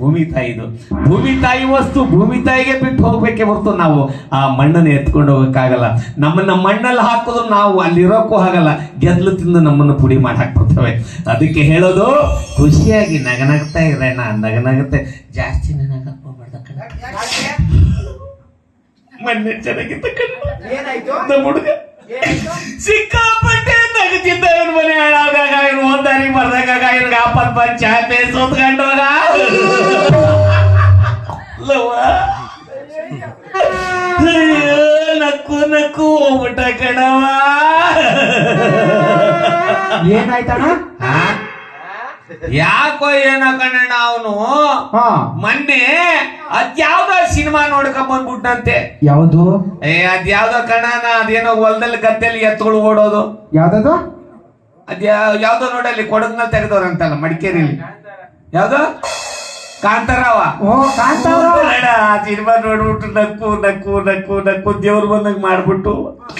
ಭೂಮಿ ತಾಯಿದು. ಭೂಮಿ ತಾಯಿ ವಸ್ತು ಭೂಮಿ ತಾಯಿಗೆ ಬಿಟ್ಟು ಹೋಗ್ಬೇಕೆ ಹೊರತು ನಾವು ಆ ಮಣ್ಣನ್ನು ಎತ್ಕೊಂಡು ಹೋಗಕ್ಕಾಗಲ್ಲ. ನಮ್ಮನ್ನ ಮಣ್ಣಲ್ಲಿ ಹಾಕೋದು ನಾವು ಅಲ್ಲಿರೋಕ್ಕೂ ಆಗಲ್ಲ. ಗೆದ್ಲು ತಿಂದು ನಮ್ಮನ್ನು ಪುಡಿ ಮಾಡಿ ಹಾಕ್ಬಿಡ್ತವೆ. ಅದಕ್ಕೆ ಹೇಳೋದು ಖುಷಿಯಾಗಿ ನಗನಗ್ತಾ ಇರೋಣ. ನಗನಾಗುತ್ತೆ. ಜಾಸ್ತಿ. ಮೊನ್ನೆ ಚೆನ್ನಾಗಿತ್ತು ನಮ್ಮ ಹುಡುಗ ಏನಾಯ್ತು? ಸಿಕ್ಕಾಪಟ್ಟೆ ನಗತಿದ್ದ ಇವನ್ ಮನೆ ಹಾಳಾದಾಗ ಇವ್ನು ಒಂದ್ ದಾರಿ ಬರ್ದಾಗ ಇವ್ನಿಗೆ ಆಪತ್ ಬಂದ್ ಚಾಪೆ ಸೋತ್ಕೊಂಡೋಗ ನಕ್ಕು ನಕ್ಕು ಹೋಗ್ಬಿಟ್ಟ ಕಣವ ಏನಾಯ್ತಣ್ಣ? ಯಾಕೋ ಏನೋ ಕಣಣ್ಣ ಅವನು? ಹಾ. ಮೊನ್ನೆ ಅದ್ಯಾವ್ದೋ ಸಿನಿಮಾ ನೋಡ್ಕೊಂಡ್ ಬಂದ್ಬಿಟ್ಟಂತೆ ಯಾವ್ದು? ಏ ಅದ್ಯಾವ್ದೋ ಕಣನ ಅದೇನೋ ಹೊಲದಲ್ಲಿ ಗದ್ದೆಲಿ ಎತ್ತುಗಳು ಓಡೋದು. ಯಾವ್ದದು? ಅದ್ಯಾ ಯಾವ್ದೋ ನೋಡಲ್ಲಿ ಕೊಡಗ್ನಲ್ಲಿ ತೆಗೆದವ್ರಂತಲ್ಲ ಮಡಿಕೇರಿಲಿ. ಯಾವ್ದು? ಕಾಂತಾರಾವ. ಓ ಕಾಂತಾರ ಬೇಡ, ಆ ಸಿನಿಮಾ ನೋಡ್ಬಿಟ್ಟು ನಕ್ಕು ನಕ್ಕು ನಕ್ಕು ನಕ್ಕು ದೇವ್ರು ಬಂದಂಗ್ ಮಾಡ್ಬಿಟ್ಟು.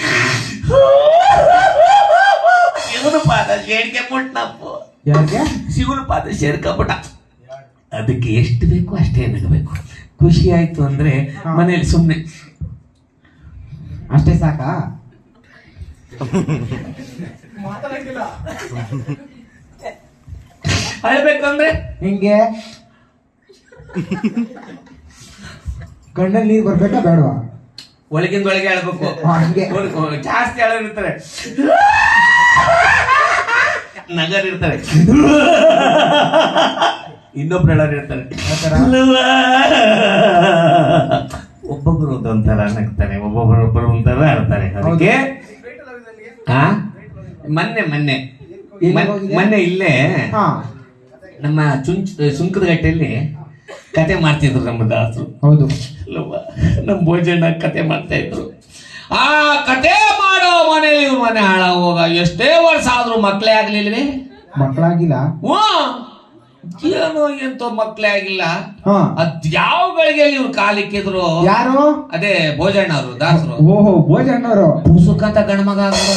ಇವನು ಪಾದ ಸೇರ್ಕೊಂಬಿಟ್ನಪ್ಪು ಯಾಕೆ? ಶಿವನ ಪಾದ ಸೇರ್ಕೊಬಿಟ್ಟ. ಅದಕ್ಕೆ ಎಷ್ಟು ಬೇಕು ಅಷ್ಟೇ ನಗಬೇಕು ಖುಷಿ ಆಯ್ತು ಅಂದ್ರೆ ಮನೇಲಿ ಸುಮ್ಮನೆ ಅಷ್ಟೇ ಸಾಕಾ? ಅಳ್ಬೇಕಂದ್ರೆ? ಹಿಂಗೆ? ಕಣ್ಣಲ್ಲಿ ನೀರು ಬರ್ಬೇಕಾ ಬೇಡವಾ? ಒಳಗಿಂದ ಒಳಗೆ ಹೇಳ್ಬೇಕು ಜಾಸ್ತಿ ಇರ್ತಾರೆ ನಗರ್ ಇರ್ತಾರೆ. ಇನ್ನೊಬ್ರು ಹೇಳೋರು ಇರ್ತಾರೆ? ಒಬ್ಬೊಬ್ರು ಒಂದೊಂಥರ ನಗ್ತಾರೆ ಒಬ್ಬೊಬ್ರು ಒಬ್ಬರು ಒಂಥರ ಇರ್ತಾರೆ. ಅದಕ್ಕೆ ಹಾ ಮೊನ್ನೆ ಮೊನ್ನೆ. ಮೊನ್ನೆ- ಇಲ್ಲೇ ಹಾ. ನಮ್ಮ ಚುಂಚ್ ಗಟ್ಟೆಯಲ್ಲಿ ಕತೆ ಮಾಡ್ತಿದ್ರು ನಮ್ಮ ದಾಸರು. ಹೌದು. ನಮ್ಮ ಭೋಜನ ಕತೆ ಮಾಡ್ತಾ ಇದ್ರು. ಆ ಕತೆ ಮನೇಲಿ ಇವ್ರ ಮನೆ ಹಾಳ ಹೋಗ ಎಷ್ಟೇ ವರ್ಷ ಆದ್ರೂ ಮಕ್ಳೇ ಆಗ್ಲಿಲ್ವೇ? ಮಕ್ಕಳಾಗಿಲ್ಲ ಹ್ಞೂ. ಏನೋ ಎಂತೋ ಮಕ್ಳೇ ಆಗಿಲ್ಲ. ಹಾ. ಅದ್ ಯಾವ ಗಳಿಗೆ ಇವ್ರು ಕಾಲಿಕ್ಕಿದ್ರು ಯಾರು? ಅದೇ ಭೋಜಣ್ಣವ್ರು ದಾಸರು. ಓಹೋ ಭೋಜಣ್ಣವರು ಪುಸುಕ್ ಅಂತ ಗಣಮಗ ಆಗೋದು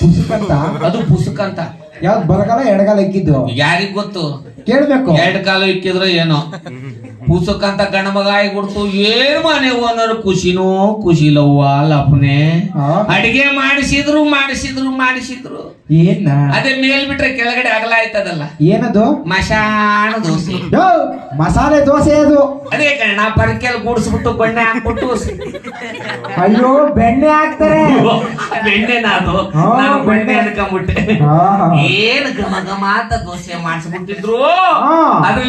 ಪುಸ್ತಕಂತ ಅದು ಪುಸುಕ್ ಅಂತ. ಯಾವ್ದು ಬರಗಾಲ ಎಡಗಾಲ ಇಕ್ಕಿದ್ದು? ಯಾರಿಗ್ ಗೊತ್ತು? ಕೇಳ್ಬೇಕು. ಎರಡ್ ಕಾಲು ಇಕ್ಕಿದ್ರು ಏನೋ. ಪುಸ್ತಕ ಮಗ ಗಣಮಗ ಆಗಿಬಿಡ್ತು. ಏನ್ ಮನೆ ಓನರ್? ಖುಷಿನೂ ಖುಷಿಲವ್ವ ಲಪ್ನೆ? ಅಡಿಗೆ ಮಾಡಿಸಿದ್ರು ಮಾಡಿಸಿದ್ರು ಮಾಡಿಸಿದ್ರು. ಏನ? ಅದೇ ಮೇಲ್ ಬಿಟ್ರೆ ಕೆಳಗಡೆ ಅಗಲ ಆಯ್ತದಲ್ಲ? ಏನದು? ಮಶಾಣ ದೋಸೆ. ಮಸಾಲೆ ದೋಸೆ ಅದು. ಅದೇ ಕಣ ಪರಕೆಲ್ ಗೂಡಿಸ್ಬಿಟ್ಟು ಬಣ್ಣೆ ಹಾಕ್ಬಿಟ್ಟು ಅಯ್ಯೋ ಬೆಣ್ಣೆ ಹಾಕ್ತಾರೆ. ಬೆಣ್ಣೆ ನಾನು ನಾನು ಬೆಣ್ಣೆ ಅನ್ಕೊಂಬಿಟ್ಟೆ. ಅನ್ಕೊಂಡ್ಬಿಟ್ಟೆ. ಏನ್ ಗಮ ಗಮ ಅಂತ ದೋಸೆ ಮಾಡಿಸ್ಬಿಟ್ಟಿದ್ರು. ಅದ್ರ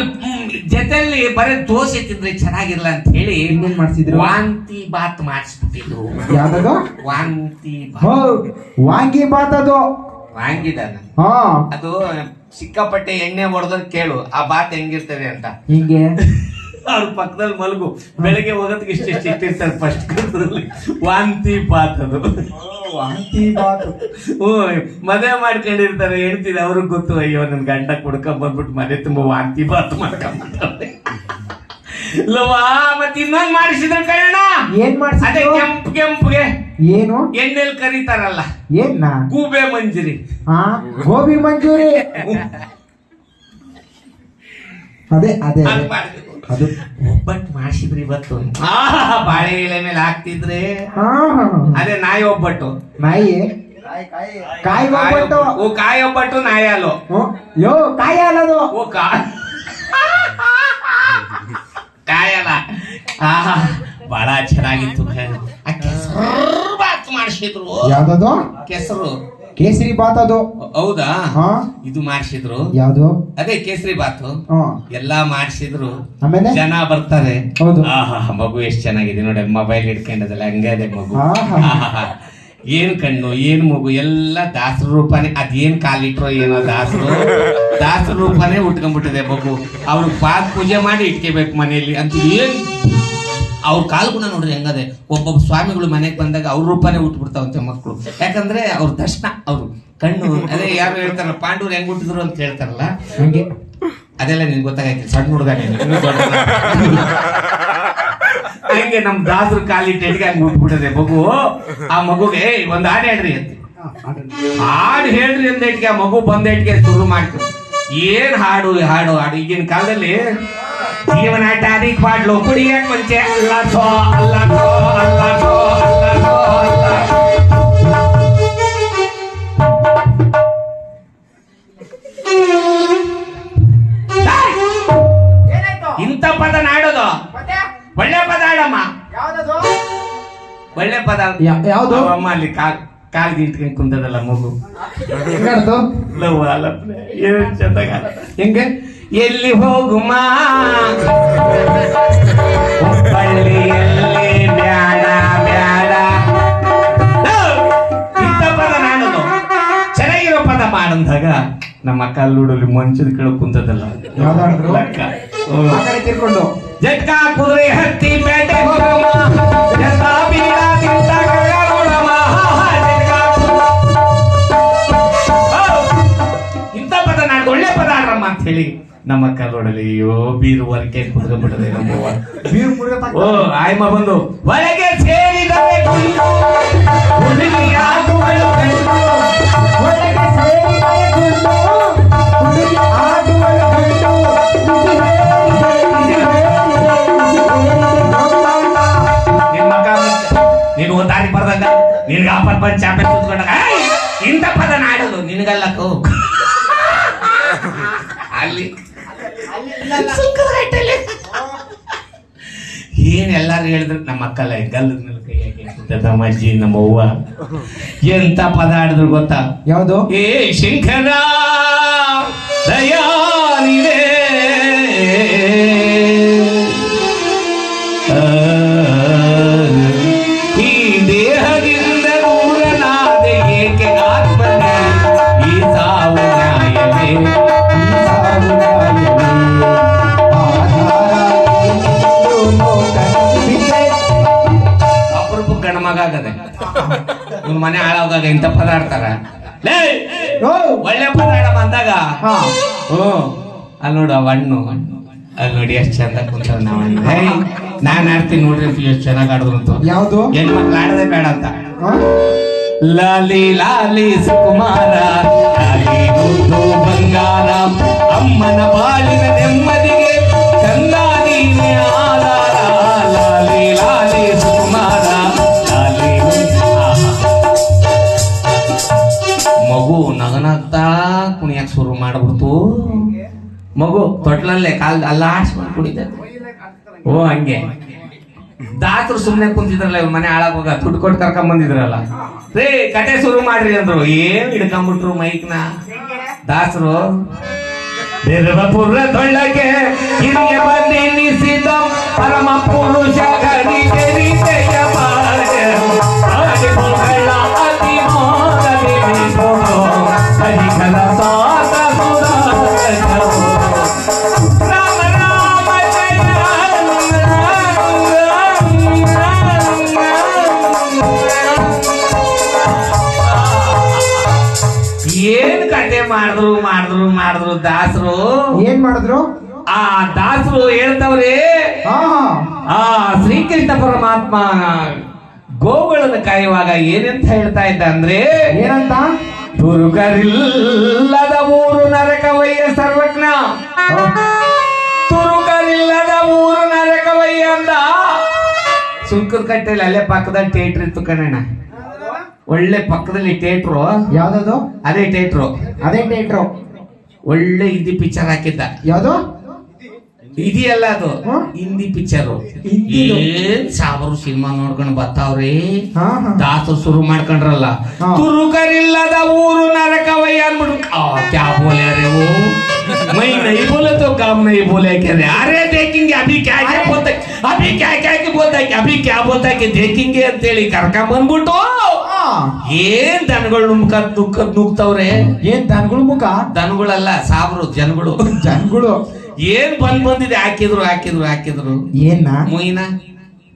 ಜೊತೆಲಿ ಬರೀ ದೋಸೆ ತಿಂದ್ರೆ ಚೆನ್ನಾಗಿಲ್ಲ ಅಂತ ಹೇಳಿ ಇನ್ನೇನ್ ಮಾಡ್ಸಿದ್ರು? ವಾಂತಿ ಬಾತ್ ಮಾಡಿಸ್ಬಿಟ್ಟಿದ್ರು. ಯಾವ್ದದು? ವಾಂತಿ ವಾಂಗಿ ಬಾತ್ ಅದು. ವಾಂಗಿದಾನ ಅದು. ಸಿಕ್ಕಾಪಟ್ಟೆ ಎಣ್ಣೆ ಹೊಡೆದ್ರೆ ಕೇಳು ಆ ಬಾತ್ ಹೆಂಗಿರ್ತದೆ ಅಂತ. ಹಿಂಗೆ? ಅವ್ರ ಪಕ್ಕದಲ್ಲಿ ಮಲಗು. ಬೆಳಗ್ಗೆ ಹೋಗೋದಕ್ಕೆ ಇಷ್ಟ ಇಷ್ಟ ಇಟ್ಟಿರ್ತಾರೆ ಫಸ್ಟ್ ವಾಂತಿ ಬಾತ್ ಅದು. ವಾಂತಿ ಬಾತ್ ಹ್ಞೂ ಮದುವೆ ಮಾಡ್ಕೊಂಡಿರ್ತಾರೆ ಹೇಳ್ತೀನಿ ಅವ್ರಿಗೆ ಗೊತ್ತು ಅಯ್ಯೋ ನನ್ನ ಗಂಡ ಕುಡ್ಕೊಂಡ್ ಬಂದ್ಬಿಟ್ಟು ಮನೆ ತುಂಬಾ ವಾಂತಿ ಬಾತ್ ಮಾಡ್ಕೊಂಡ್ಬಿಟ್ಟವ್ರೆ ಲವಾ ಮತ್ತೆ ಇನ್ನೊಂದ್ ಮಾಡಿಸಿದ್ರ ಕಣ್ಣ ಏನ್ ಅದೇ ಮಾಡ್ಸಿದ್ರು ಕೆಂಪು ಕೆಂಪುಗೆ. ಏನು? ಎಣ್ಣೆಲ್ ಕರೀತಾರಲ್ಲ. ಏನ್ನ? ಗೂಬೆ ಮಂಜರಿ. ಹಾ ಗೋಬಿ ಮಂಜೂರಿ? ಅದೇ ಅದೇ ಅದೇ. ಒಬ್ಬಟ್ಟು ಮಾಡಿಸಿದ್ರಿ ಇವತ್ತು. ಆ ಬಾಳೆ ಎಲೆ ಮೇಲೆ ಹಾಕ್ತಿದ್ರೆ. ಹಾ ಹಾ, ಹಾ. ಅದೇ ನಾಯಿ ಒಬ್ಬಟ್ಟು. ನಾಯಿ? ಕಾಯಿ. ಒಬ್ಬಟ್ಟು? ಓ ಕಾಯಿ ಒಬ್ಬಟ್ಟು ನಾಯಿ ಅಲ್ಲೋ ಹ್ಮ್. ಯೋ ಕಾಯಿ ಅಲ್ಲದು ಓ ಕಾಯ್ ಕಾಯಲ್ಲ ಆ ಬಹಳ ಚೆನ್ನಾಗಿತ್ತು ಆ ಕೆಸರು ಬಾತ್ ಮಾಡಿಸಿದ್ರು. ಯಾವ್ದದು? ಕೆಸರು. ಕೇಸರಿ ಬಾತ್ ಅದು. ಹೌದಾ? ಹಾ. ಇದು ಮಾಡಿಸಿದ್ರು. ಯಾವ್ದು? ಅದೇ ಕೇಸರಿ ಬಾತ್. ಎಲ್ಲಾ ಮಾಡಿಸಿದ್ರು. ಆಮೇಲೆ? ಜನ ಬರ್ತಾರೆ. ಹೌದು. ಆಹಾ ಮಗು ಎಷ್ಟ್ ಚೆನ್ನಾಗಿದೆ ನೋಡಿ ಮೊಬೈಲ್ ಹಿಡ್ಕೊಂಡದಲ್ಲ ಹಂಗದೆ ಮಗು. ಏನ್ ಕಣ್ಣು ಏನ್ ಮಗು ಎಲ್ಲ ದಾಸರ ರೂಪನೇ ಅದೇನ್ ಕಾಲಿಟ್ರೋ ಏನೋ ದಾಸರು. ದಾಸರ ರೂಪನೇ ಉಟ್ಕೊಂಡ್ಬಿಟ್ಟಿದೆ ಮಗು ಅವ್ರು ಪಾದ ಪೂಜೆ ಮಾಡಿ ಇಟ್ಕೋಬೇಕು ಮನೆಯಲ್ಲಿ ಅಂತ ಏನ್ ಅವ್ರ ಕಾಲ್ಗುಣ ನೋಡ್ರಿ ಹೆಂಗದೆ. ಒಬ್ಬೊಬ್ಬ ಸ್ವಾಮಿಗಳು ಮನೆಗೆ ಬಂದಾಗ ಅವ್ರ ರೂಪನೇ ಉಟ್ಬಿಡ್ತಾವಂತೆ ಮಕ್ಕಳು ಯಾಕಂದ್ರೆ ಅವ್ರ ದರ್ಶನ ಅವ್ರು ಕಣ್ಣು ಅದೇ ಯಾರು ಹೇಳ್ತಾರಲ್ಲ ಪಾಂಡವ್ರು ಹೆಂಗ್ ಹುಟ್ಟಿದ್ರು ಅಂತ ಹೇಳ್ತಾರಲ್ಲ? ಹಂಗೆ. ಅದೆಲ್ಲ ನಿನ್ಗೆ ಗೊತ್ತಾಗೈತಿ ಸಣ್ಣ ಹುಡುಗ ನೀನು. ಹಂಗೆ ನಮ್ ದಾಸರು ಕಾಲಿಟ್ಟು ಎಡ್ಗೆ ಹಂಗೆ ಹೋಗ್ಬಿಡದೆ ಮಗು? ಆ ಮಗುಗೆ "ಏಯ್, ಒಂದ್ ಹಾಡು ಹೇಳ್ರಿ ಅಂತ. ಹಾಡು ಹೇಳ್ರಿ. ಅಂದ ಇಟ್ಗೆ ಆ ಮಗು ಬಂದ ಇಟ್ಗೆ ಶುರು ಮಾಡ್ತು. ಏನ್ ಹಾಡು ಹಾಡು ಹಾಡು? ಈಗಿನ ಕಾಲದಲ್ಲಿ ಜೀವನ ಟಾರಿಕ್ ಮಾಡ್ಲು ಕುಡಿಯಕ್ ಮುಂಚೆ ಅಲ್ಲ ಸೋ ಅಲ್ಲ ಥೋ ಅಲ್ಲ ಥೋ ಪದ ಯಾ- ಯಾವ್ದು? ಅಮ್ಮ ಅಲ್ಲಿ ಕಾಲ್ ಕಾಲ್ ಕುಂತದಲ್ಲ ಮಗು. ಹೆಂಗಾಡ್ತು ಲವ್ ಅಲಪ್ನೆ ಏನ್ ಚಂದಾಗ ಹೆಂಗೆ? ಎಲ್ಲಿ ಹೋಗುಮ? ಹುಬ್ಬಳ್ಳಿಯಲ್ಲಿ ಬ್ಯಾಡ ಬ್ಯಾಡ. ಲವ್! ಇಂಥ ಪದ ನಾಡೋದು ಚೆನ್ನಾಗಿರೋ ಪದ ಮಾಡಂದಾಗ ನಮ್ಮ ಅಕ್ಕ ಲೂಡಲ್ಲಿ ಮಂಚದ ಕೆಳಗೆ ಕುಂತದಲ್ಲ. ಯಾವ್ದಾದ್ರು? ಲಕ್ಕ. ಹ್ಮ್. ಆ ಕಡೆ ತಿರ್ಕೊಂಡು. ಜಟ್ಕಾ ಕುದುರೆ ಹತ್ತಿ ಬೇಟೆ ಹೋಗಮ್ಮ ಹೇಳಿ ನಮ್ಮ ಅಕ್ಕ ನೋಡಲಿ ಅಯ್ಯೋ ಬೀರು ಹೊರಕೆ ಕುತ್ಕೊಂಡ್ಬಿಟ್ಟದೆ ನಮ್ಮವ್ವ ಬೀರು ಓ ಆಯ್ಮ ಬಂದು ಒಳಗೆ ಸೇರಿದರೆ ನಮ್ಮ ಅಜ್ಜಿ ನಮ್ಮ ಅವ್ವ. ಎಂತ ಪದ ಆಡಿದ್ರು ಗೊತ್ತಾ? ಯಾವುದು? ಏ ಶಂಕರ ದಯಾನಿದೆ ಇವ್ನ ಮನೆ ಹಾಳಾಗ ಇಂತ ಪದ ಆಡ್ತಾರ ಲೇ ಓ, ಒಳ್ಳೆ ಪದ ಆಡಮ್ಮ ಅಂದಾಗ ಹಾ. ಹ್ಮ್ ಅಲ್ಲಿ ನೋಡು ಅವ್ ಹಣ್ಣು. ಅಲ್ಲಿ ನೋಡಿ ಎಷ್ಟ್ ಚಂದ ಕುಂತವ ನಾವು ನಾನ್ ಆಡ್ತೀನಿ ನೋಡ್ರಿ ಎಷ್ಟು ಚೆನ್ನಾಗಿ ಆಡಿದ್ರು ಅಂತ ಯಾವ್ದು? ಹೆಣ್ಮಕ್ಳು ಆಡದೆ ಬೇಡ ಅಂತ? ಲಾಲಿ ಲಾಲಿ ಸುಕುಮಾರ ಲಾಲಿ ಬಂಗಾರ ಅಮ್ಮನ ಬಾಳಿನ ನೆಮ್ಮದಿಗೆ ಕಂದಾದೀನಿ ಆಧಾರ ಮಗು ನಗನಾಗ್ತಾ ಕುಣಿಯಕ್ ಶುರು ಮಾಡ್ಬಿಡ್ತು. ಮಗು ತೊಟ್ಲಲ್ಲೇ ಕಾಲ್ ಅಲ್ಲ ಆಡ್ಸ್ಕೊಂಡು ಕುಡಿತೈತೆ ಓ, ಹಂಗೆ. ದಾಸರು ಸುಮ್ನೆ ಕುಂತಿದ್ರಲ್ಲ, ಇವ್ರ ಮನೆ ಹಾಳಾಗೋಗ ದುಡ್ಡು ಕೊಟ್ಟು ಕರ್ಕೊಂಡ್ ಬಂದಿದ್ರಲ್ಲ. ರೇ ಕತೆ ಶುರು ಮಾಡ್ರಿ ಅಂದ್ರು. ಏನ್ ಹಿಡ್ಕೊಂಡ್ಬಿಟ್ರು ಮೈಕ್ನ? ದಾಸರು. ಪರಮ ಹಿರಿಯ ಬಂದೆನಿಸಿದ. ಪರಮ ಪುರುಷ ಗರಿ ಏನ್ ಮಾಡಿದ್ರು? ಆ ದಾಸರು ಹೇಳ್ತವ್ರೆ ಆ ಶ್ರೀಕೃಷ್ಣ ಪರಮಾತ್ಮ ಗೋವುಗಳನ್ನು ಕಾಯುವಾಗ ಏನಂತ ಹೇಳ್ತಾ ಇದ್ದ ಅಂದ್ರೆ ಏನಂತ? ತುರುಕರಿಲ್ಲದ ಊರು ನರಕವಯ್ಯ ಸರ್ವಜ್ಞ. ತುರುಕರಿಲ್ಲದ ಊರು ನರಕವಯ್ಯ ಅಂದ. ಸುಂಕದ ಕಟ್ಟೆಯಲ್ಲಿ ಅಲ್ಲೇ ಪಕ್ಕದಲ್ಲಿ ಥಿಯೇಟರ್ ಇತ್ತು ಕಣಣ್ಣ. ಒಳ್ಳೆ ಪಕ್ಕದಲ್ಲಿ ಥಿಯೇಟ್ರು ಯಾವ್ದದು? ಅದೇ ಥಿಯೇಟ್ರು ಅದೇ ಥಿಯೇಟ್ರು ಒಳ್ಳೆ ಹಿಂದಿ ಪಿಕ್ಚರ್ ಹಾಕಿದ್ದ. ಯಾವ್ದು? ಇದೆಯಲ್ಲ ಅದು. ಹಿಂದಿ ಪಿಕ್ಚರ್ ಏನ್ ಸಾವಿರ ಸಿನಿಮಾ ನೋಡ್ಕೊಂಡು ಬರ್ತಾವ್ರಿ ದಾಸರು ಶುರು ಮಾಡ್ಕೊಂಡ್ರಲ್ಲ. ತುರುಕರಿಲ್ಲದ ಊರು ನರಕವಯ್ಯ ಅನ್ಬಿಟ್ಟು ಕ್ಯಾ ಮೈ ನೈ ಬೋಲೆ ತೋ ಕಾಮ್ ನೈ ಬೋಲೆ ಕೇರೆ ಅರೆ. ದೇಕಿಂಗೆ ಅಭಿ ಕ್ಯಾ ಕ್ಯಾ ಬೋತಾಕಿ ಅಭಿ ಕ್ಯಾ ಕ್ಯಾ ಬೋತಾಕಿ ಅಭಿ ಕ್ಯಾ ಬೋತಾಕಿ ದೇಕಿಂಗೆ ಅಂತೇಳಿ ಕರ್ಕೊಂಡ್ ಬಂದ್ಬಿಟ್ಟು ಏನ್ ದನಗಳು ಮುಖ ನುಗ್ಕ ನುಗ್ತವ್ರೆ? ಏನ್ ದನಗಳ ಮುಖ? ದನಗಳಲ್ಲ ಸಾಬ್ರು ಜನಗಳು. ಜನಗಳು. ಏನ್ ಬಂದ್ ಬಂದಿದೆ ಹಾಕಿದ್ರು ಹಾಕಿದ್ರು ಹಾಕಿದ್ರು. ಏನ್ ಮುಯಿನ?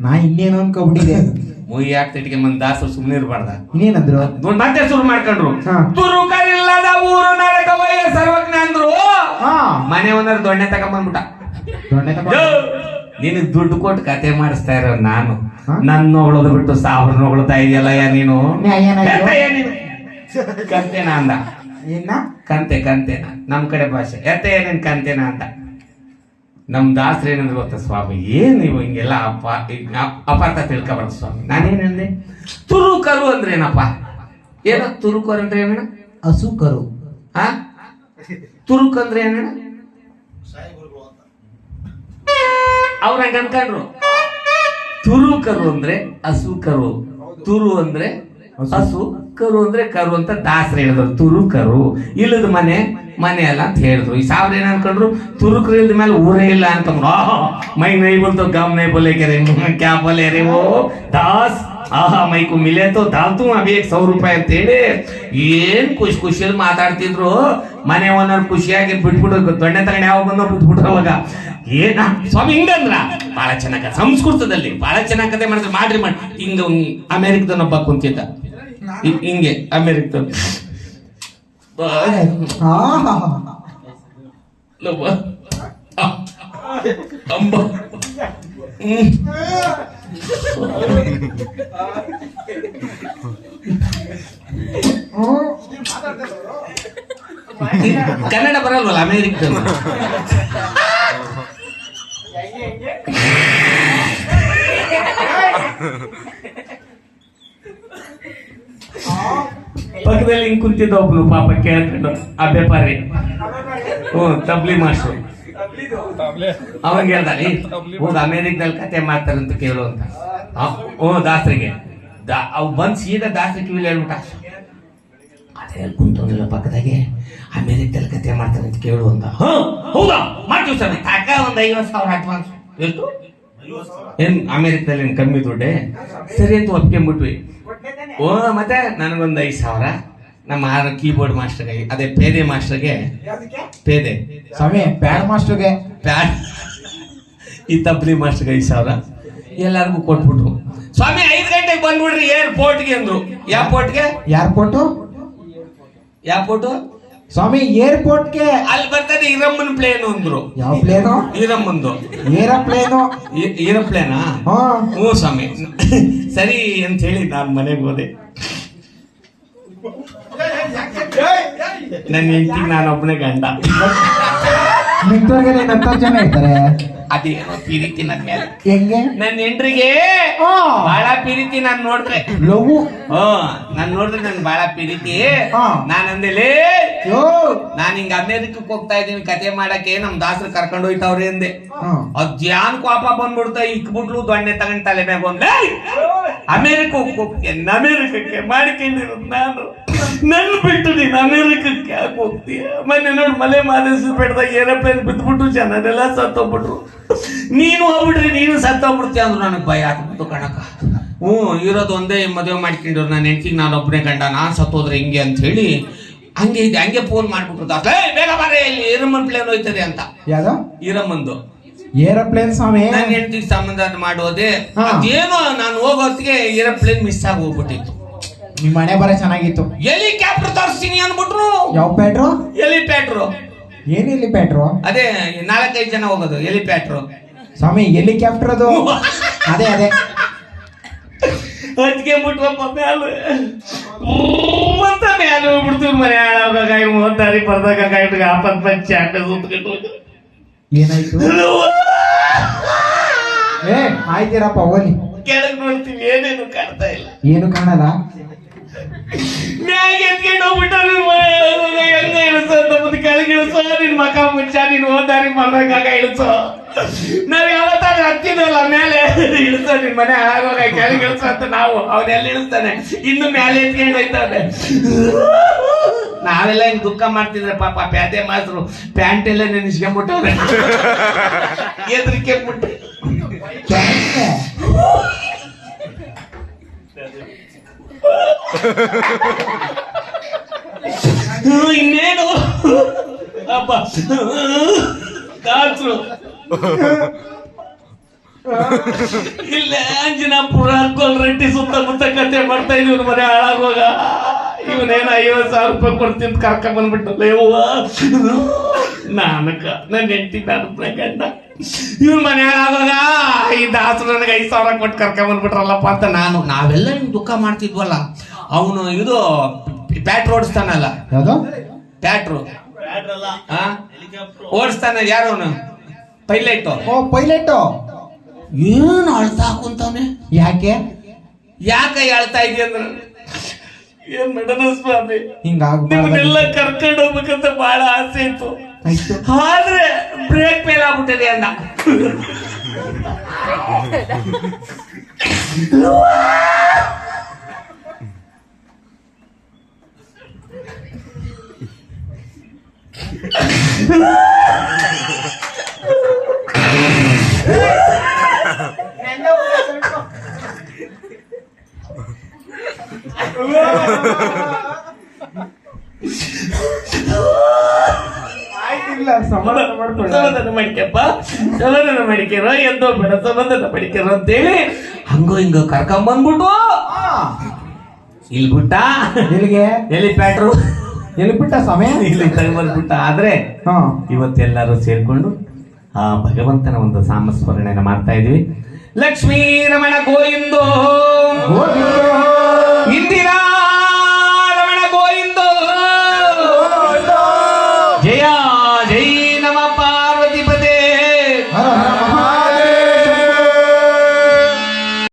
ನಾ ಇನ್ನೇನು ಅನ್ಕೊಬಿಟ್ಟಿದೆ ಮುಯಿ ಹಾಕ್ತಿಟ್ಗೆ ಮಂದ್ ದಾಸರು ಸುಮ್ನೆ ಇರ್ಬಾರ್ದ? ಇನ್ನೇನಂದ್ರು? ಒಂದ್ ಮತ್ತೆ ಶುರು ಮಾಡ್ಕೊಂಡ್ರು. ತುರುಕರಿಲ್ಲದ ಊರು ನಡಕ ಸರ್ವಜ್ಞ ಅಂದ್ರು. ಹಾ. ಮನೆ ಒಂದರ ದೊಣ್ಣೆ ತಗೊಂಬಂದ್ಬಿಟ್ಟ. ದೊಣ್ಣೆ ತಗೊ- ಯೋ, ನಿನಗ್ ದುಡ್ಡು ಕೊಟ್ಟು ಕತೆ ಮಾಡಿಸ್ತಾ ಇರೋ ನಾನು. ನನ್ನ ನನ್ ನೋಗಳೋದು ಬಿಟ್ಟು ಸಾವಿರ ನೋಗಳ್ತಾ ಇದೆಯಲ್ಲ ಯಾ ನೀನು? ಎತ್ತಯ್ಯ ನೀನು ಕಂತೆನ ಅಂದ. ಏನ್ನ ಕಂತೆ ಕಂತೆನ. ನಮ್ ಕಡೆ ಭಾಷೆ. ಎತ್ತಯ್ಯ ಏನೇನ್ ಕಂತೆನ ಅಂದ. ನಮ್ ದಾಸ್ರ ಏನಂದ್ರೆ ಗೊತ್ತ ಸ್ವಾಮಿ? ಏನ್ ನೀವು ಹಿಂಗೆಲ್ಲ ಅಪ ಅ- ಅಪಾರ್ಥ ತಿಳ್ಕೊಬಾರ್ದು ಸ್ವಾಮಿ. ನಾನೇನಂದೆ ತುರುಕರು ಅಂದ್ರೆ ಏನಪ್ಪ? ಏನೋ? ತುರುಕರು ಅಂದ್ರೆ ಏನಣ್ಣ? ಹಸು ಕರು ಹಾ? ತುರುಕ್ ಅಂದ್ರೆ ಏನಣ್ಣ? ಅವ್ರ ಹಂಗ ಅನ್ಕೊಂಡ್ರು ತುರುಕರು ಅಂದ್ರೆ ಹಸು ಕರು ತುರು ಅಂದ್ರೆ ಹಸು. ಕರು ಅಂದ್ರೆ ಕರು ಅಂತ ದಾಸರ ಹೇಳಿದ್ರು. ತುರು ಕರು ಇಲ್ಲದ ಮನೆ ಮನೆ ಅಲ್ಲ ಅಂತ ಹೇಳಿದ್ರು. ಈ ಸಾವಿರ ಏನ್ ಅನ್ಕೊಂಡ್ರು ತುರುಕರು ಇಲ್ದ ಮೇಲೆ ಊರೇ ಇಲ್ಲ ಅಂತಂದ್ರು ಮೈ ನೈ ಬಂತು ಗಮ್ ನೈ ಬೋಲೆ ಕ್ಯಾ ಬೋಲೆ ರೇ ಓ ದಾಸ್. ಆಹಾ ಮೈಕು ಮಿಲೇತು ತೋ ದಾಲ್ತು ಅಭಿ ಸೌ ರೂಪಾಯಿ ಅಂತ ಹೇಳಿ ಏನ್ ಖುಷಿ ಖುಷಿಯಲ್ಲಿ ಮಾತಾಡ್ತಿದ್ರು. ಮನೆ ಓನರ್ ಖುಷಿಯಾಗಿ ಬಿಟ್ಬಿಟ್ಟು ದೊಣ್ಣೆ ತಗೊಂಡು ಯಾವ ಬಂದೋ ಬಿಟ್ಬಿಟ್ರು ಅವಾಗ. ಏನ? ಸ್ವಾಮಿ ಹಿಂಗಂದ್ರ? ಬಹಳ ಚೆನ್ನಾಗ ಸಂಸ್ಕೃತದಲ್ಲಿ ಬಹಳ ಚೆನ್ನಾಗ್ ಕತೆ ಮಾಡಿದ್ರೆ. ಮಾಡ್ರಿ ಮಾಡಿ ಹಿಂಗ ಅಮೆರಿಕದನ್ನೊಬ್ಬ ಕುಂತಿದ್ದ. ಹಿಂಗೆ ಅಮೆರಿಕದ. ಅಂಬ. ಹ್ಮ್. ಕನ್ನಡ ಬರಲ್ವಲ್ಲ ಅಮೇರಿಕ ಪಕ್ಕದಲ್ಲಿ ಹಿಂಗ್ ಕುಂತಿದ್ದ ಒಬ್ನು ಪಾಪ ಕೇಳ್ಕೊಂಡು ಆ ವ್ಯಾಪಾರಿ. ಹ್ಞೂ ತಬ್ಲಿ ಮಾಸ್ಟ್ರು. ಅವಾಗ ಹೇಳ್ದ ಒಂದು ಅಮೇರಿಕದಲ್ಲಿ ಕತೆ ಮಾಡ್ತಾರಂತ ಕೇಳು ಅಂತ. ಓ ಹ್ಞೂ ದಾಸರಿಗೆ. ದಾ ಅವ್ ಬಂದ್ ಸೀದಾ ದಾಸರಿ ಕಿವಿಲಿ ಹೇಳ್ಬಿಟ್ಟ. ಅದೇ ಕುಂತಂದಿಲ್ಲ ಪಕ್ಕದಾಗೆ ಅಮೆರಿಕದಲ್ಲಿ ಕತೆ ಮಾಡ್ತಾರೆ ಅಂತ ಕೇಳು ಅಂತ. ಹ ಹೌದಾ? ಮಾಡ್ತೀವಿ ಸರ್ ಕಾಕ ಒಂದು ಐವತ್ತು ಸಾವಿರ ಅಡ್ವಾನ್ಸ್. ಎಷ್ಟು? ಏನ್ ಅಮೆರಿಕದಲ್ಲಿ ಏನ್ ಕಮ್ಮಿ ದುಡ್ಡೆ? ಸರಿ ಅಂತ ಒಪ್ಕೊಂಡ್ಬಿಟ್ವಿ. ಓ ಮತ್ತೆ ನನಗೊಂದು ಐದು ಸಾವಿರ. ನಮ್ಮ ಆರ ಕೀಬೋರ್ಡ್ ಮಾಸ್ಟರ್ಗೆ ಅದೇ ಪೇದೆ ಮಾಸ್ಟರ್ಗೆ. ಪೇದೆ. ಸ್ವಾಮಿ ಪ್ಯಾಡ್ ಮಾಸ್ಟರ್ಗೆ. ಪ್ಯಾಡ್ ಈ ತಬ್ಲಿ ಮಾಸ್ಟರ್ಗೆ ಐದು ಸಾವಿರ. ಎಲ್ಲರಿಗೂ ಕೊಟ್ಬಿಟ್ರು. ಸ್ವಾಮಿ ಐದು ಗಂಟೆಗೆ ಬಂದ್ಬಿಡ್ರಿ ಏರ್ಪೋರ್ಟ್ಗೆ ಅಂದ್ರು. ಏರ್ಪೋರ್ಟ್ಗೆ ಏರ್ಪೋರ್ಟು ಏರ್ಪೋರ್ಟು ಸ್ವಾಮಿ ಏರ್ಪೋರ್ಟ್ಗೆ. ಅಲ್ಲಿ ಬರ್ತದೆ ಇರಮ್ಮನ್ ಪ್ಲೇನ್ ಅಂದ್ರು. ಯಾವ ಪ್ಲೇನು? ಇರಮ್ಮಂದು ಏರೋಪ್ಲೇನು ಏರೋಪ್ಲೇನಾ ಹಾ. ಹ್ಞೂ ಸ್ವಾಮಿ. ಸರಿ ಅಂತ ಹೇಳಿ ನಾನು ಮನೆಗೆ ಹೋದೆ. ನನ್ನ ಹೆಂಡತಿಗೆ ನಾನು ಒಬ್ಬನೇ ಗಂಡ. ನಿಂತೋರ್ಗೆ ಹತ್ತು ಜನ ಇರ್ತಾರೆ ಅದೇನೋ ಪ್ರೀತಿ ನನ್ನ ಮೇಲೆ. ಹೆಂಗೆ? ನನ್ನ ಹೆಂಡ್ರಿಗೆ ಆ. ಬಹಳ ಪ್ರೀತಿ ನಾನು ನೋಡಿದ್ರೆ ಲವ್ ಓ ನಾನ್ ನೋಡಿದ್ರೆ ನನ್ ಬಹಳ ಪ್ರೀತಿ. ನಾನು ನಾನ್ ಅಂದೇಲೇ ಯೋ. ನಾನ್ ಹಿಂಗ ಅಮೆರಿಕಕ್ಕೆ ಹೋಗ್ತಾ ಇದೀನಿ ಕತೆ ಮಾಡಕ್ಕೆ ನಮ್ ದಾಸರು ಕರ್ಕೊಂಡು ಹೋಯ್ತವ್ರೆ ಅಂದೆ. ಅದ್ ಧ್ಯಾನ್ ಕೋಪ ಬಂದ್ಬಿಡ್ತ ಇಕ್ಬಿಟ್ಲು ದೊಣ್ಣೆ ತಗೊಂಡ್ ತಲೆ ಮ್ಯಾಗ ಒಂದ್ ಅಮೇರಿಕ ಹೋಗ್ತೇನೆ ಅಮೇರಿಕಕ್ಕೆ ಮಾಡಿಕೊಂಡಿರೋದು ನಾನು. ನನ್ ಬಿಟ್ಟು ನೀನ್ ಅಮೆರಿಕಕ್ಕೆ ಯಾಕೆ ಹೋಗ್ತೀಯ? ಮೊನ್ನೆ ನೋಡಿ ಮಲೆ ಮಾದೇಶ ಬೆಟ್ಟದಾಗ ಏರೋಪ್ಲೇನ್ ಬಿದ್ದುಬಿಟ್ಟು ಜನರೆಲ್ಲ ಸತ್ತೋಗ್ಬಿಟ್ರು. ನೀನು ಹೋಗ್ಬಿಟ್ರಿ ನೀನು ಸತ್ತೋಗ್ಬಿಡ್ತೀಯ ಅಂದ್ರು ನನಗೆ ಭಯ ಆಗ್ಬಿಟ್ಟು ಕಣಕ. ಹ್ಞೂ ಇರೋದು ಒಂದೇ ಮದುವೆ ಮಾಡ್ಕೊಂಡಿರು ನನ್ನ ಹೆಂಡತಿಗೆ ನಾನು ಒಬ್ಬನೇ ಗಂಡ ನಾನು ಸತ್ತೋದ್ರೆ ಹಿಂಗೆ ಅಂತ ಹೇಳಿ ಹಂಗೆ ಇದೆ ಹಂಗೆ ಫೋನ್ ಮಾಡ್ಬಿಟ್ರು. ದಾಸ "ಏಯ್, ಬೇಗ ಬಾರೆ ಇಲ್ಲಿ ಇರಮ್ಮನ್ ಪ್ಲೇನ್ ಹೋಯ್ತದೆ ಅಂತ. ಯಾವ್ದು? ಇರಮ್ಮಂದು ಏರೋಪ್ಲೇನ್ ಸ್ವಾಮಿ? ನನ್ನ ಹೆಂಡತಿಗೆ ಸಂಬಂಧ ಮಾಡೋದೆ. ಅದೇನೋ ನಾನು ಹೋಗೋತ್ತಿಗೆ ಏರೋಪ್ಲೇನ್ ಮಿಸ್ ಆಗಿ ಹೋಗ್ಬಿಟ್ಟಿತ್ತು. ನಿಮ್ ಮನೆ ಬರ ಚೆನ್ನಾಗಿತ್ತು. ಹೆಲಿಕಾಪ್ಟರ್ ತರಿಸ್ತೀನಿ ಅಂದ್ಬಿಟ್ರು. ಯಾವ ಪ್ಯಾಟ್ರು? ಹೆಲಿಪ್ಯಾಟ್ರು ಏನಿಲ್ಲಿ ಪ್ಯಾಟ್ರು? ಅದೇ ನಾಲ್ಕೈದು ಜನ ಹೋಗೋದು ಹೆಲಿಪ್ಯಾಟ್ರು ಸ್ವಾಮಿ ಹೆಲಿಕಾಪ್ಟರ್ ಅದು. ಅದೇ ಅದೇ. ಅದಕ್ಕೆ ಮುಟ್ವಪ್ಪ ಮ್ಯಾಲು ಅಂತ ಮ್ಯಾಲು ಹೋಗ್ಬಿಡ್ತೀವಿ ಮನೆ ಹಾಳಾಗ ಮೂವತ್ತಾರಿ ಬರ್ದಾಗ ಕಾಯ್ಬಿಟ್ಟು ಆಪತ್ ಪಂಚ ಆಟ ಸುತ್ಕೊಂಡು ಏನಾಯ್ತು? ಏ ಆಯ್ತೀರಪ್ಪ ಹೋಗಿ ಕೆಳಗೆ ನೋಡ್ತೀವಿ ಏನೇನು ಕಾಣ್ತಾ ಇಲ್ಲ. ಏನು ಕಾಣಲ್ಲ? ಎತ್ಕೊಂಡು ನಿನ್ ಮಕ ಮುಚ್ಚ ಮರ್ದಾಗ ಇಳಿಸೋ. ಮೇಲೆ. ಇಳಿಸೋ ಮನೆ ಅಂತ ನಾವು. ಅವನೆಲ್ಲ ಇಳಿಸ್ತಾನೆ? ಇನ್ನು ಮೇಲೆ ನಾವೆಲ್ಲ ಹಿಂಗ್ ದುಃಖ ಮಾಡ್ತಿದ್ರೆ ಪಾಪ ಪ್ಯಾತೆ ಮಾಸ್ರು ಪ್ಯಾಂಟ್ ಎಲ್ಲ ನೆನೆಸ್ಕೊಂಡ್ಬಿಟ್ಟವ್ರೆ ಎದ್ರಿಕೆ ಬಿಟ್ಟು ಇನ್ನೇನು ಅಪ್ಪ ದಾಸರು ಇಲ್ಲ ಅಂಜನಾಪುರ ರೆಡ್ಡಿ ಸುತ್ತಮುತ್ತ ಕತೆ ಮಾಡ್ತಾ ಇದೀವಿ ಮನೆ ಹಾಳಾಗುವಾಗ. ಇವನೇನ ಐವತ್ತು ಸಾವಿರ ರೂಪಾಯಿ ಕೊಡ್ತೀನಿ ಕರ್ಕೊಂಡ್ ಬಂದ್ಬಿಟ್ಟಲ್ಲ ಯವ್ವ. ನಾನಕ ನನ್ನ ಹೆಂಡತಿ, ನಾನು ಗಂಡ ಇವ್ನ ಮನೆ ಹಾಳಾಗುವಾಗ ಈ ದಾಸರು ನನಗೆ ಐದು ಸಾವಿರ ಕೊಟ್ಟು ಕರ್ಕೊಂಡ್ ಬಂದ್ಬಿಟ್ರಲ್ಲಪ್ಪ ಅಂತ ನಾನು. ನಾವೆಲ್ಲ ಹಿಂಗ್ ದುಃಖ ಮಾಡ್ತಿದ್ವಲ್ಲ. ಅವನು ಇದು ಪ್ಯಾಟ್ ಓಡಿಸ್ತಾನಲ್ಲ. ಪ್ಯಾಟ್ರು. ಓಡಿಸ್ತಾನ ಓಡಿಸ್ತಾನೆ ಯಾರು ಅವನು? ಪೈಲಟ್. ಓ ಪೈಲಟ್. ಏನು ಅಳ್ತಾ ಹಾಕುಂತಾನೆ ಯಾಕೆ? ಯಾಕೆ ಅಳ್ತಾ ಇದೆಯ ಅಂದ್ರೆ? ಏನ್ ಮೇಡಮ್ ಸ್ವಾಮಿ? ನಿಮ್ಮನ್ನೆಲ್ಲ ಕರ್ಕೊಂಡು ಹೋಗ್ಬೇಕಂತ ಬಹಳ ಆಸೆ ಇತ್ತು. ಆಯ್ತು. ಆದ್ರೆ ಬ್ರೇಕ್ ಫೇಲ್ ಆಗ್ಬಿಟ್ಟಿದೆ ಅಂದ ಸಮಾಧಾನ ಮಾಡಿಕೆಪ್ಪ ಸಮಾಧಾನ ಮಾಡಿಕೆರೋ ಎಂದೋ ಬೇಡ ಸಮಾಧಾನ ಮಾಡಿಕೆರೋ ಅಂತೇಳಿ ಹಂಗೋ ಹಿಂಗೋ ಕರ್ಕೊಂಡ್ ಬಂದ್ಬಿಟ್ಟು ಇಲ್ಲಿ ಬಿಟ್ಟ ಎಲ್ಲಿಗೆ? ಎಲ್ಲಿ ಪ್ಯಾಟ್ರು? ಎಲ್ಲಿ ಸಮಯ ಇಲ್ಲಿ ತಗೊಂಡ್ಬಿಟ್ಟ ಆದ್ರೆ ಇವತ್ತೆಲ್ಲರೂ ಸೇರ್ಕೊಂಡು ಆ ಭಗವಂತನ ಒಂದು ಸಾಮಸ್ಮರಣೆಯನ್ನು ಮಾಡ್ತಾ ಇದೀವಿ. ಲಕ್ಷ್ಮೀ ರಮಣ ಗೋವಿಂದೋ. ಇಂದಿರಾ